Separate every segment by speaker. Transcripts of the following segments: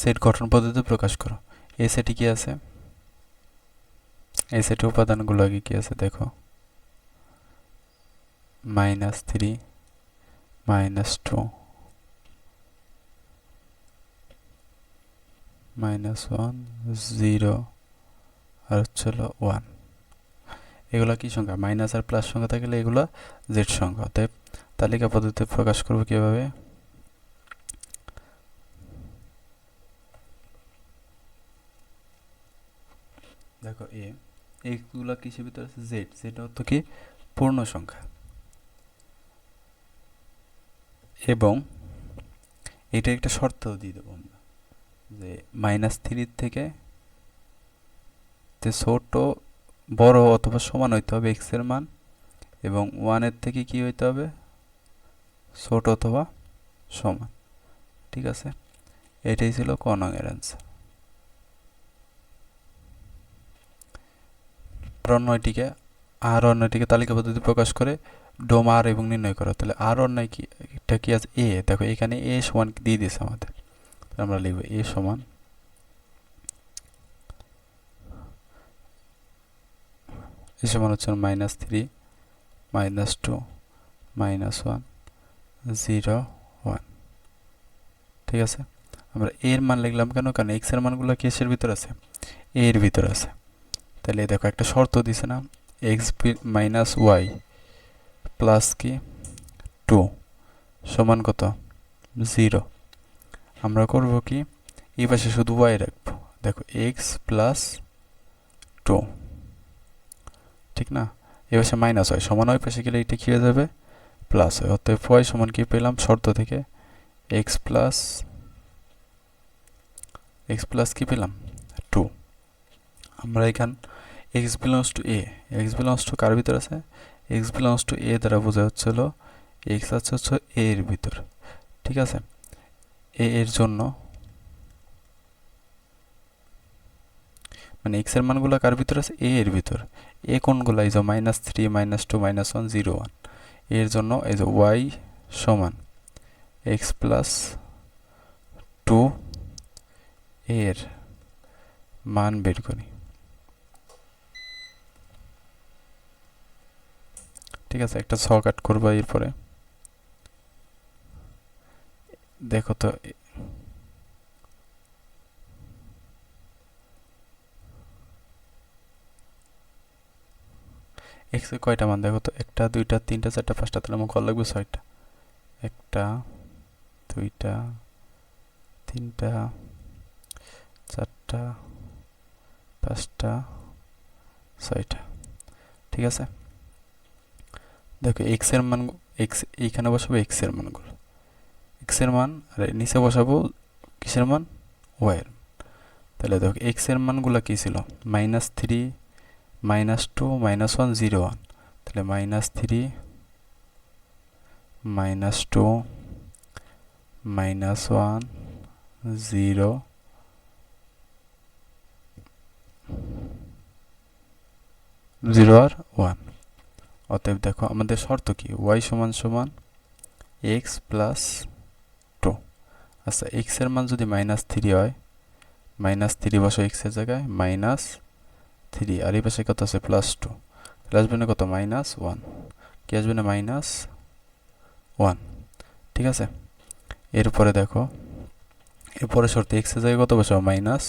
Speaker 1: Set গঠন পদ্ধতি প্রকাশ করো। এই সেটে কি আছে? এই সেটের উপাদানগুলো আগে কি আছে দেখো। Minus three, minus two, minus one, zero, আর হচ্ছে হলো ওয়ান। এগুলো কি সংখ্যা? মাইনাস আর প্লাস সংখ্যা থাকলে এগুলো জেড সংখ্যা। অতএব তালিকা পদ্ধতিতে প্রকাশ করব কীভাবে? দেখো এ এইগুলো কিসের ভিতরে আছে? জেড। জেড অর্থ কি? পূর্ণ সংখ্যা। এবং এটা একটা শর্ত দিয়ে দেবো আমরা, যে মাইনাস থ্রির থেকে ছোট, বড় অথবা সমান হইতে হবে এক্সের মান, এবং ওয়ানের থেকে কি হইতে হবে? ছোট অথবা সমান। ঠিক আছে? এটাই ছিল ক নংয়ের অ্যান্সার আর অন্যটিকে আর অন্যটিকে তালিকা পদ্ধতি প্রকাশ করে, ডোম আর এবং নির্ণয় করো, তাহলে আর অন্যায় কি এটা কি আছে? এ, দেখো এখানে এ সমান দিয়ে দিয়েছে আমাদের। আমরা লিখব এ সমান এ সমান হচ্ছে minus three minus two minus one zero one ঠিক আছে? আমরা এর মান লিখলাম কেন? কারণ এক্সের মানগুলো কেসের ভিতর আছে? এর ভিতর আছে। তাহলে দেখো একটা শর্ত দিছে না এক্স মাইনাস ওয়াই প্লাস কি? টু সমান কত? জিরো আমরা করব কি? এই পাশে শুধু ওয়াই রাখব। দেখো এক্স প্লাস টু ঠিক না? এই পাশে মাইনাস হয় সমান ওই পাশে গেলে এটা কী হয়ে যাবে? প্লাস হয় অতএব ওয়াই সমান কি পেলাম? শর্ত থেকে এক্স প্লাস এক্স প্লাস কি পেলাম? টু আমরা এখান X belongs to A X belongs to কার ভিতর আছে? এক্স বিলংস টু এ দ্বারা বোঝা হচ্ছে হলো এক্স আছে হচ্ছে এ এর ভিতর। ঠিক আছে? এ এর জন্য মানে এক্সের মানগুলো কার ভিতর আছে? এ এর ভিতর। এ কোনগুলো? এই যে minus three minus two minus one zero ওয়ানের জন্য এই যে ওয়াই সমান এক্স প্লাস টু এর মান বের করি। ঠিক আছে, একটা ছ কাট করবা এরপরে। দেখো তো এক্স কয়টা মান? দেখো তো, একটা, দুইটা, তিনটা, চারটা, পাঁচটা, তাহলে আমার কল লাগবে ছয়টা। একটা, দুইটা, তিনটা, চারটা, পাঁচটা, ছয়টা। ঠিক আছে? দেখো এক্সের মান এক্স এইখানে বসাবো এক্সের মানগুলো এক্সের মান আর নিচে বসাবো কিসের মান? ওয়াই এর। তাহলে দেখো এক্সের মানগুলো কী ছিল? Minus three minus two minus one zero one তাহলে minus three minus two minus one zero zero আর ওয়ান অতএব দেখো আমাদের শর্ত কি? ওয়াই সমান সমান এক্স প্লাস টু আচ্ছা এক্সের মান যদি মাইনাস থ্রি হয় মাইনাস থ্রি বসো এক্সের জায়গায় মাইনাস থ্রি আর এই পাশে কত আছে? প্লাস টু তাহলে আসবে না কত? মাইনাস ওয়ান কি আসবে না? মাইনাস ওয়ান ঠিক আছে? এরপরে দেখো, এরপরে শর্তে এক্সের জায়গায় কত বসাবো? মাইনাস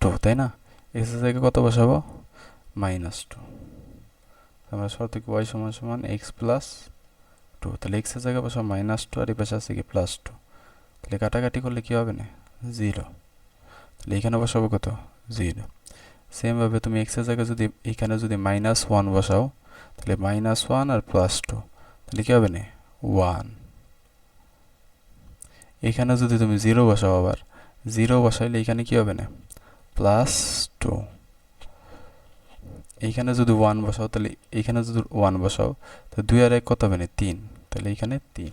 Speaker 1: টু তাই না? এক্সের জায়গায় কত বসাবো? মাইনাস টু আমরা শর্ত ওয়াই সমান সমান এক্স প্লাস টু তাহলে এক্সের জায়গায় বসাবো মাইনাস টু আর এই পাশে আছে কি প্লাস টু তাহলে কাটাকাটি করলে কী হবে না? জিরো তাহলে এখানে বসাবো কত? জিরো সেমভাবে তুমি এক্সের জায়গায় যদি, এখানে যদি মাইনাস ওয়ান বসাও, তাহলে মাইনাস ওয়ান আর প্লাস টু তাহলে কী হবে না? ওয়ান এখানে যদি তুমি জিরো বসাও আবার জিরো বসাইলে এখানে কী হবে না? প্লাস টু এইখানে যদি ওয়ান বসাও, তাহলে এইখানে যদি ওয়ান বসাও, তো দুই আর এক কত হবে না? তিন। তাহলে এইখানে তিন।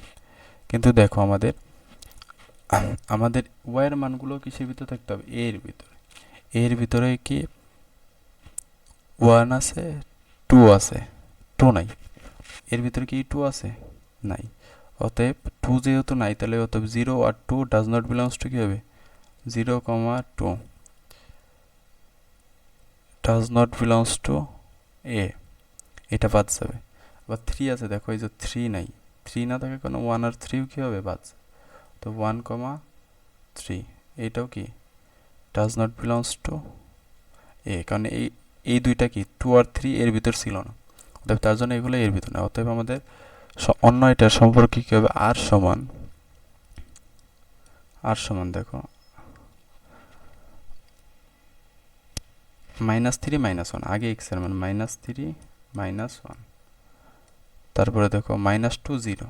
Speaker 1: কিন্তু দেখো আমাদের আমাদের ওয়াইয়ের মানগুলো কিসের ভিতরে থাকতে হবে? এর ভিতরে। এর ভিতরে কি ওয়ান আছে টু আছে। টু নাই। এর ভিতরে কি টু আছে? নাই। অতএব টু যেহেতু নাই, তাহলে অতএব zero R two does not belongs to কী হবে? Zero comma two does not belongs to A এটা বাদ যাবে। আবার থ্রি আছে, দেখো, এই যে থ্রি নাই। থ্রি না থাকে কোনো ওয়ান আর থ্রিও কী হবে? বাদ তো ওয়ান কমা থ্রি এইটাও কি? Does not belongs to A কারণ এই এই দুইটা কি? টু আর থ্রি এর ভিতর ছিল না। অতএব তার জন্য এগুলো এর ভিতর না অতএব আমাদের অন্য এটার সম্পর্কে কী হবে? আর সমান আর সমান, দেখো। মাইনাস থ্রি মাইনাস ওয়ান আগে এক্সের মান মাইনাস থ্রি মাইনাস ওয়ান তারপরে দেখো minus two zero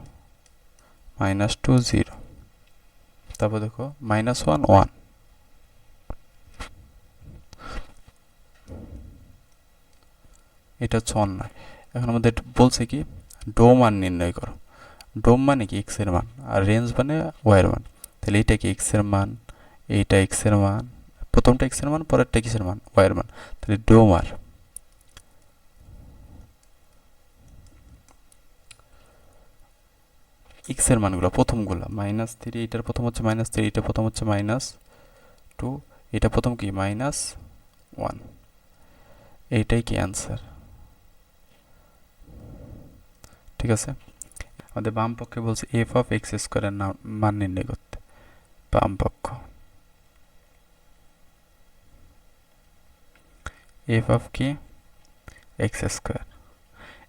Speaker 1: minus two zero তারপর দেখো মাইনাস ওয়ান ওয়ান এটা হচ্ছে অন্যায়। এখন আমাদের বলছে কি ডো মান নির্ণয় করো। ডোম মানে কি এক্সের মান। আর রেঞ্জ মানে ওয়াইয়ের মান। তাহলে এইটা কি এক্সের মান? এইটা এক্সের মান। প্রথমটা এক্সের মান, পরেরটা কিসের মান ওয়াইয়ের মান। তাহলে ডোম আর এক্সের মানগুলো, প্রথমগুলো মাইনাস থ্রি এটার প্রথম হচ্ছে মাইনাস থ্রি এটা প্রথম হচ্ছে মাইনাস টু এটা প্রথম কি? মাইনাস ওয়ান এইটাই কি অ্যান্সার ঠিক আছে? আমাদের বাম পক্ষে বলছে এফ অফ এক্স স্কোয়ারের নাম, মান নির্ণয় করতে। বাম পক্ষ এফ অফ কি এক্স স্কোয়ার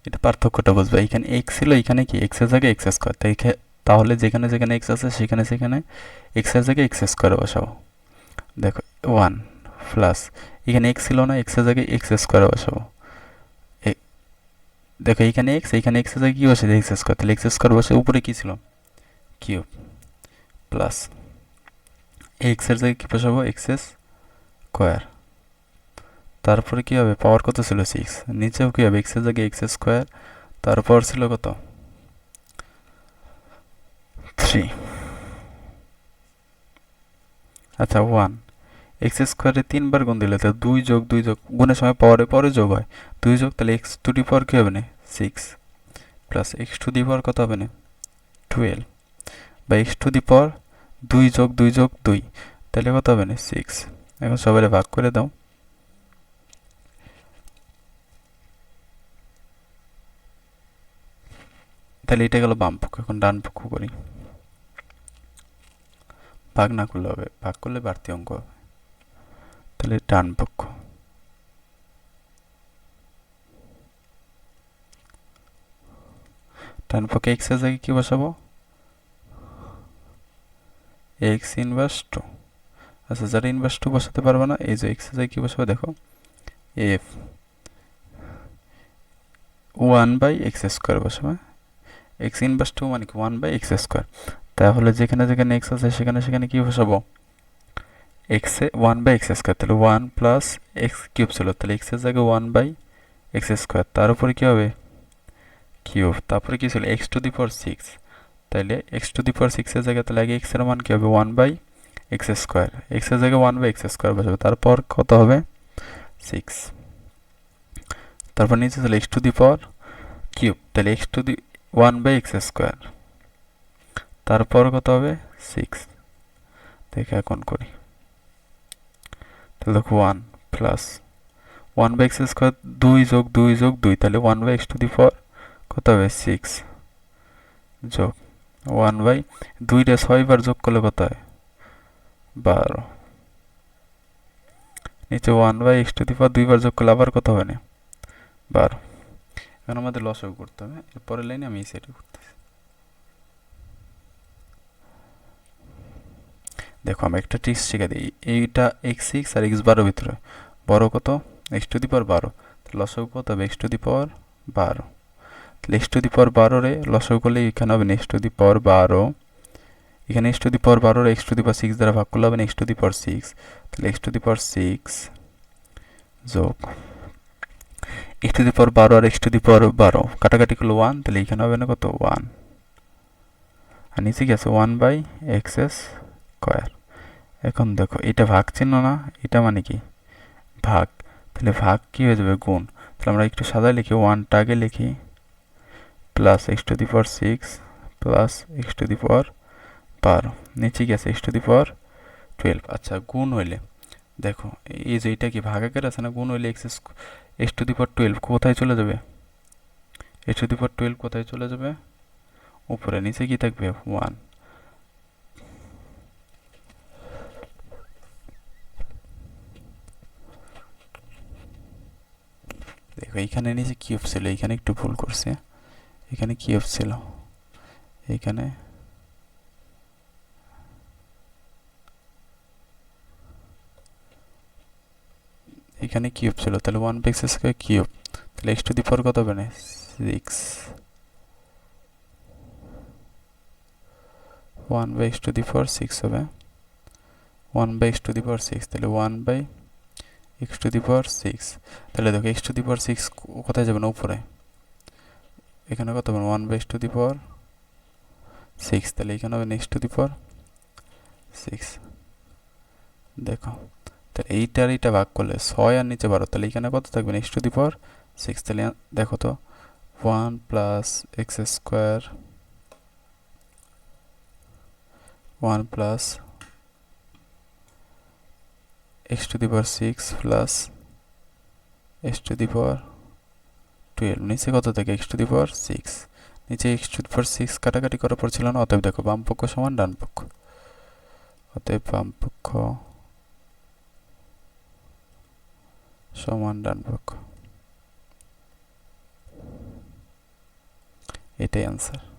Speaker 1: এটা পার্থক্যটা বুঝবে। এখানে এক্স ছিল, এখানে কি? এক্সের জায়গায় এক্স স্কোয়ার তাই তাহলে যেখানে যেখানে এক্স আছে, সেখানে সেখানে এক্সের জায়গায় এক্স স্কোয়ার বসাবো। দেখো ওয়ান প্লাস এখানে এক্স ছিল না এক্সের জায়গায় এক্স স্কোয়ার বসাবো। দেখো, এখানে এক্স এখানে এক্সের জায়গায় কী বসে? এক্স স্কোয়ার তাহলে এক্স স্কোয়ার বসে উপরে কী ছিল? কিউব প্লাস এক্সের জায়গায় কী বসাবো? এক্স স্কোয়ার তারপরে কী হবে? পাওয়ার কত ছিল? সিক্স নিচেও কী হবে? এক্সের জায়গায় এক্স স্কোয়ার তারপর ছিল কত? থ্রি আচ্ছা ওয়ান এক্স স্কোয়ারে তিনবার গুণ দিলে তো দুই যোগ দুই যোগ, গুণের সময় পাওয়ারে পরে যোগ হয়। দুই যোগ, তাহলে এক্স টু ডি পাওয়ার কী হবে না? Six plus x to the power কত হবে না? টুয়েলভ বা এক্স টু দি পাওয়ার দুই যোগ দুই যোগ দুই, তাহলে কত হবে না? সিক্স এখন সবাই ভাগ করে দাও। তাহলে এটা গেল বাম পক্ষ, এখন ডান পক্ষ করি। ভাগ না করলে হবে, ভাগ করলে বাড়তি অঙ্ক হবে। তাহলে ডান পক্ষ। ডান পক্ষে এক্সের জায়গায় কি বসাবো? এক্স ইনভার্স টু আচ্ছা যারা ইনভার্স টু বসাতে পারবে না, এই যে এক্সের জায়গায় কি বসাবো দেখো? F one by x square বসাবে এক্স ইনভার্স টু মানে কি ওয়ান বাই এক্স স্কোয়ার তাহলে যেখানে যেখানে এক্স আছে সেখানে সেখানে কি বসাবো? এক্সে ওয়ান বাই এক্স স্কোয়ার তাহলে ওয়ান প্লাস এক্স কিউব ছিল, তাহলে এক্সের জায়গায় ওয়ান বাই এক্স স্কোয়ার তার উপরে কী হবে? কিউব তারপরে কী ছিল? X to the power six তাহলে এক্স টু দি পাওয়ার সিক্সের জায়গায় তাহলে আগে এক্সের মান কী হবে? ওয়ান বাই এক্স স্কোয়ার এক্সের জায়গায় ওয়ান বাই এক্স স্কোয়ার বসাবে, তারপর কত হবে? সিক্স তারপর নিচে তাহলে x to the power cube তাহলে x to the one by x square. তারপর কত হবে? সিক্স। দেখে এখন করি। তাহলে দেখো one plus one by x square দুই যোগ দুই যোগ দুই, তাহলে one by x to the four কত হবে? সিক্স যোগ ওয়ান বাই দুইটা ছয়বার যোগ করলে কত হয়? বারো। নিচে one by x to the four দুইবার যোগ করলে আবার কত হবে না? বারো। এখন আমাদের লসও করতে হবে। এরপরের লাইনে আমি এই সাইডে করতেছি দেখো, আমি একটা ট্রিক্স শিখে দিই। এইটা এক্স সিক্স আর এক্স বারো ভিতরে। বড় কত? এক্স টু দি পাওয়ার বারো। লসও কত হবে এক্স টু দি পাওয়ার বারো। তাহলে এক্স টু দি পাওয়ার বারো রে লসও করলে এখানে হবে এক্স টু দি পাওয়ার বারো। এখানে এক্স টু দি পাওয়ার বারো x to the power six দ্বারা ভাগ করলে হবে x to the power six তাহলে x to the power six যোগ এক্স টু দি পাওয়ার বারো আর এক্স টু দি পাওয়ার বারো। কাটাকাটি করল ওয়ান তাহলে এখানে হবে না কত? ওয়ান আর নিচে আছে one by x s square এখন দেখো, এটা ভাগ চিহ্ন না, এটা মানে কি? ভাগ। তাহলে ভাগ কি হয়ে যাবে? গুণ। তাহলে আমরা একটু সাদায় লিখি ওয়ানটা আগে লিখি। Plus x to the power six plus x to the power বারো। নিচে গেছে x to the power twelve আচ্ছা গুণ হইলে। দেখো, এই যে এটা কি ভাগাকের আছে না? গুণ হইলে x x to the power twelve কোথায় চলে যাবে? X to the power twelve কোথায় চলে যাবে? উপরে, নিচে কি থাকবে? ওয়ান দেখো এইখানে নিচে কিউব ছিল এইখানে একটু ভুল করছে। এখানে কিউব ছিল এইখানে এখানে কিউব ছিল, তাহলে one by x square cube. তাহলে এক্স টু দি ফোর কত হবে না? Six one by x to the four six হবে। One by x to the four six তাহলে one by x to the power six তাহলে দেখো x to the power six কোথায় যাবে না? উপরে। এখানে কত হবে? One by x to the power six তাহলে এখানে হবে next to the power six দেখো। তাহলে এইটা আর এইটা ভাগ করলে ছয় আর নিচে বারো, তাহলে এখানে কত থাকবে? X to the power six তাহলে দেখো তো one plus x square one plus x to the power six plus x to the power twelve নিচে কত থাকে? X to the power six নিচে x to the power six কাটাকাটি করার পর ছিল না? অতএব দেখো বাম পক্ষ সমান ডান পক্ষ। অতএব বাম পক্ষ সমান ডান পক্ষ। এটাই অ্যান্সার